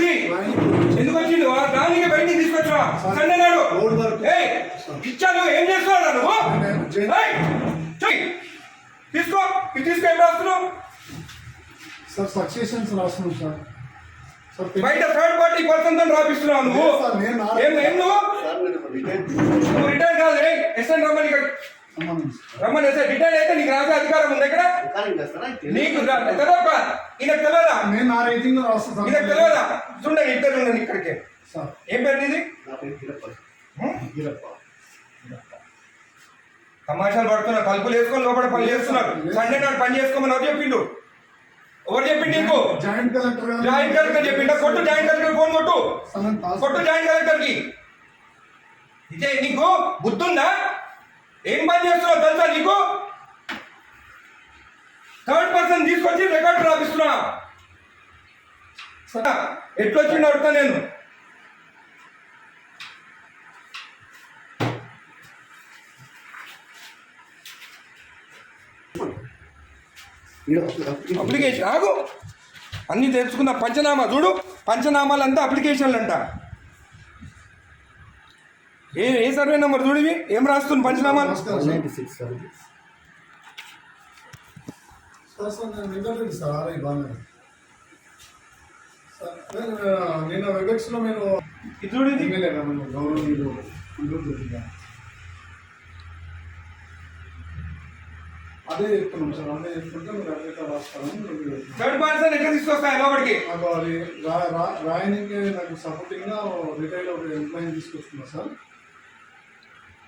he? ఎందుకు వచ్చిండు? దానికి బయటికి తీసుకొచ్చా సండే నాడు రోడ్ వరకు. ఏయ్, ఇచ్చాను ఏం చేస్తున్నావు నువ్వు. తీసుకో ఇది తీసుకో ఏం రాస్తున్నావు? సార్ సక్సెషన్స్ రాస్తున్నాం సార్. బయట థర్డ్ పార్టీ పర్సన్తో రాపిస్తున్నావు నువ్వు లేదు సార్, నేను నా- ఏం ఏం నువ్వు నువ్వు రిటైర్ కాదు రే ఎస్ఎన్ రమ్మని ఇక్కడ సంబంధం సార్. రమ్మని ఎస్ఐ రిటైర్ అయితే నీకు రాసే అధికారం ఉంది ఇక్కడ నీకు రా- తెలియదా నేను నా రేటింగ్ రాస్తాను సార్. తెలియదా చూడండి ఇద్దరు ఉండండి ఇక్కడికి. సార్. ఏం పేరు హ్మ్? తమాషాలు పడుతున్నా తలుపులు వేసుకొని లోపల పని చేస్తున్నారు. సండే నాడు పని చేసుకోమని ఎవరు చెప్పిండు? ఎవరు చెప్పిండు నీకు? జాయింట్ కలెక్టర్ జాయింట్ కలెక్టర్ చెప్పిండా? కొట్టు జాయింట్ కలెక్టర్ ఫోన్ కొట్టు. కొట్టు జాయింట్ కలెక్టర్కి ఇదే నీకు బుద్ధుందా? ఏం పని చేస్తున్నావు తెలుసా నీకు? థర్డ్ పర్సన్ తీసుకొచ్చి రికార్డు రాపిస్తున్నా. ఎట్లొచ్చిండు అడుగుతా నేను. అప్లికేషన్ ఆగు. అన్నీ తెలుసుకున్న పంచనామా చూడు. పంచనామాలంతా అప్లికేషన్లు అంట ఏ ఏ సర్వే నెంబర్ చూడు ఏం రాస్తుంది పంచనామాలు? నమస్కారం. సార్. సార్ నేను వెంకటరెడ్డి సార్ ఆర్ఐ బాగా సార్ నేను, నిన్న వెబెక్స్లో మీరు ఇది చూడు ఇది ఎమ్మెల్యే గారు మీరు గౌరవనీయులు గుంటూరు జిల్లా. అదే చెప్తున్నాం సార్ అదే చెప్తుంటే మీరు తీసుకొస్తాయి లోపలికి నాకు అది రాయనికి నాకు సపోర్టింగ్గా రిటైల్ ఒక ఎంప్లాయీ తీసుకొస్తున్నా సార్ ఆ, అంటే ఎట్లా రాస్తా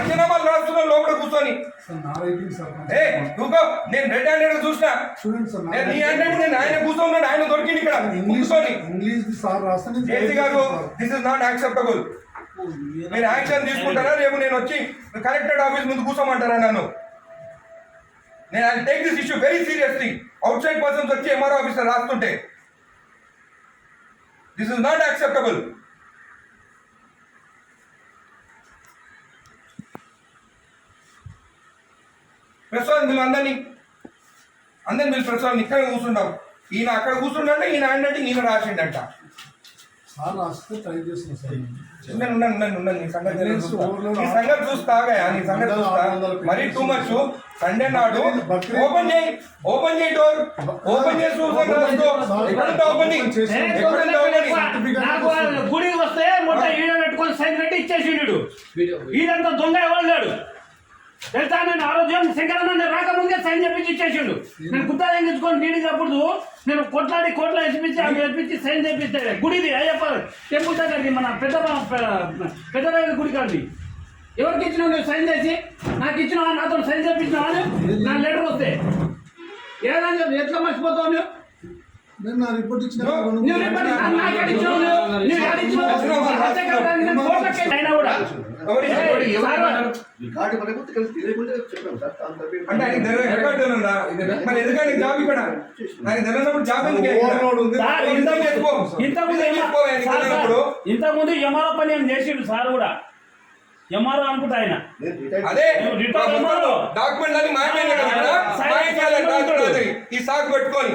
పంచనామాలు రాస్తున్నా లోపల కూర్చొని. నువ్వు నేను రెడ్ హ్యాండెడ్ చూసినా. నేను నీ హ్యాండెడ్ నేను ఆయన కూర్చోన్నాడు ఆయన దొరికింది ఇక్కడ. కూర్చొని. ఇంగ్లీష్ సార్ రాస్తే నేను జేసీ గారు దిస్ ఇస్ నాట్ యాక్సెప్టబుల్ మీరు యాక్షన్ తీసుకుంటారా? రేపు నేను వచ్చి కలెక్టరేట్ ఆఫీస్ ముందు కూర్చోమంటారా నన్ను? నేను I take this issue very seriously. Outside persons వచ్చి MRO officer రాస్తుంటే. This is not acceptable Prasad మీరు అందరినీ అందరిని మీరు ప్రసాద్ ఇక్కడ కూర్చుంటాం ఈయన అక్కడ కూర్చుంటే ఈయన అంటే ఈయన రాసిండంట. సార్ రాస్తే ట్రై చేస్తున్నా సార్. నేను. ఉన్నాను ఉన్నాను ఉన్నాను ఉన్నాను నీ సంగతి నేను చూస్తా. నీ సంగతి చూస్తాగా నీ సంగతి చూస్తా. మరీ టూ మచ్ సండే నాడు ఓపెన్ చేయి ఓపెన్ చేయి డోర్ ఓపెన్ చేసి వాళ్ళు గుడికి వస్తే మొత్తం ఈడ పెట్టుకొని సైన్ పెట్టి ఇచ్చేసిండు. ఈడంతా దొంగ ఎవరు లేడు? తెలుసా నేను ఆరోగ్యం శంకరన్న రాకముందే సైన్ చేపించి ఇచ్చేసిండు. నేను గుత్తా తెగించుకొని నీడికి అప్పుడు నేను కొట్లాడి కోట్ల ఎత్తిపించి అవి ఎత్తిపించి సైన్ చేపిస్తే గుడిది అయ్యప్ప టెంపుల్ దగ్గరికి మన పెద్ద పెద్ద గుడి కాదు ఎవరికి ఇచ్చినావు నువ్వు సైన్ చేసి? నాకు ఇచ్చినావా? నాతో సైన్ చేపించినావా నా లెటర్ వస్తే. ఏదని చెప్పి ఎట్లా మర్చిపోతావు నువ్వు? నేను నా రిపోర్ట్ ఇచ్చిన అంటే ఆయన రికార్డు ఉందా? మరి ఎందుకంటే జాబ్ ఇక్కడ ఆయన జాబ్. ఇంతకుముందు. ఇంతకుముందు ఎంఆర్ఓ పని ఏం చేసిండు సార్ కూడా? ఎంఆర్ఓ అనుకుంటా ఆయన. అదే. డాక్యుమెంట్ ఈ సాకు పెట్టుకొని.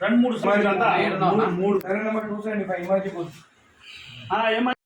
రెండు మూడు మూడు సరే నెంబర్ టూ సెవెంటీ ఫైవ్. ఏమన్నా